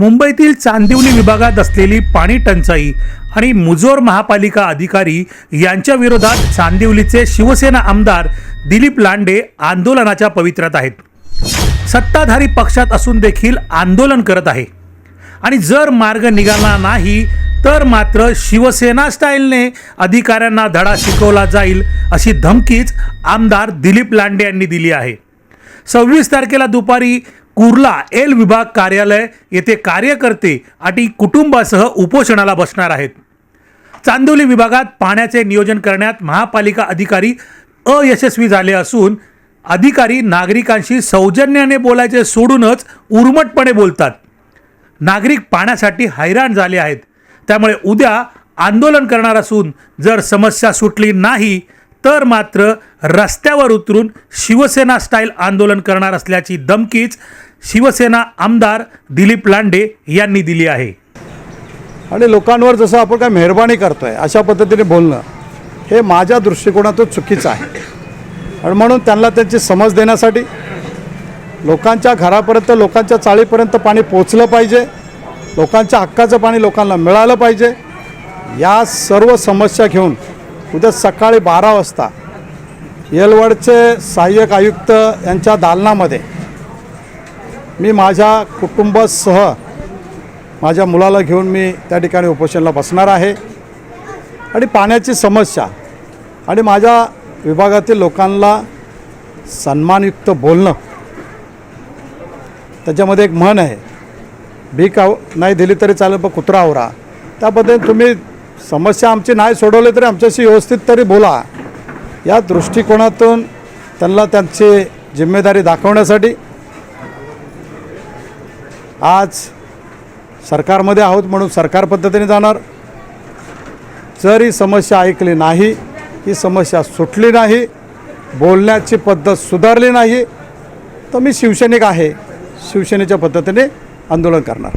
मुंबईतील चांदिवली विभागात असलेली पाणी टंचाई आणि मुजोर महापालिका अधिकारी यांच्या विरोधात चांदिवलीचे शिवसेना आमदार दिलीप लांडे आंदोलनाच्या पवित्र्यात आहेत. सत्ताधारी पक्षात असून देखील आंदोलन करत आहे. आणि जर मार्ग निघाला नाही तर मात्र शिवसेना स्टाईलने अधिकाऱ्यांना धडा शिकवला जाईल अशी धमकीच आमदार दिलीप लांडे यांनी दिली आहे. सव्वीस तारखेला दुपारी कुर्ला एल विभाग कार्यालय येथे कार्यकर्ते आणि कुटुंबासह उपोषणाला बसणार आहेत. चांदोली विभागात पाण्याचे नियोजन करण्यात महापालिका अधिकारी अयशस्वी झाले असून अधिकारी नागरिकांशी सौजन्याने बोलायचे सोडूनच उर्मटपणे बोलतात. नागरिक पाण्यासाठी हैराण झाले आहेत. त्यामुळे उद्या आंदोलन करणार असून जर समस्या सुटली नाही तर मात्र रस्त्यावर उतरून शिवसेना स्टाईल आंदोलन करणार असल्याची धमकीच शिवसेना आमदार दिलीप लांडे यांनी दिली आहे. आणि लोकांवर जसं आपण काय मेहरबानी करतोय अशा पद्धतीने बोलणं हे माझ्या दृष्टिकोनातून चुकीचं आहे. आणि म्हणून त्यांना त्यांची समज देण्यासाठी लोकांच्या घरापर्यंत लोकांच्या चाळीपर्यंत पाणी पोचलं पाहिजे लोकांच्या हक्काचं पाणी लोकांना मिळालं पाहिजे या सर्व समस्या घेऊन उद्या सकाळी बारा वाजता येलवडचे सहाय्यक आयुक्त यांच्या दालनामध्ये मी माझ्या कुटुंबासह माझ्या मुलाला घेऊन मी त्या ठिकाणी उपोषणाला बसणार आहे. आणि पाण्याची समस्या आणि माझ्या विभागातील लोकांना सन्मानयुक्त बोलणं त्याच्यामध्ये एक म्हण आहे भीक आव नाही दिली तरी चालेल पण कुत्रा आवरा. त्याबद्दल तुम्ही समस्या आमची नाही सोडवली तरी आमच्याशी व्यवस्थित तरी बोला. या दृष्टिकोनातून त्यांना त्यांची जिम्मेदारी दाखवण्यासाठी आज सरकारमध्ये आहोत म्हणून सरकार पद्धतीने जाणार. जर ही समस्या ऐकली नाही ही समस्या सुटली नाही बोलण्याची पद्धत सुधारली नाही तर मी शिवसैनिक आहे. शिवसेनेच्या पद्धतीने आंदोलन करणार.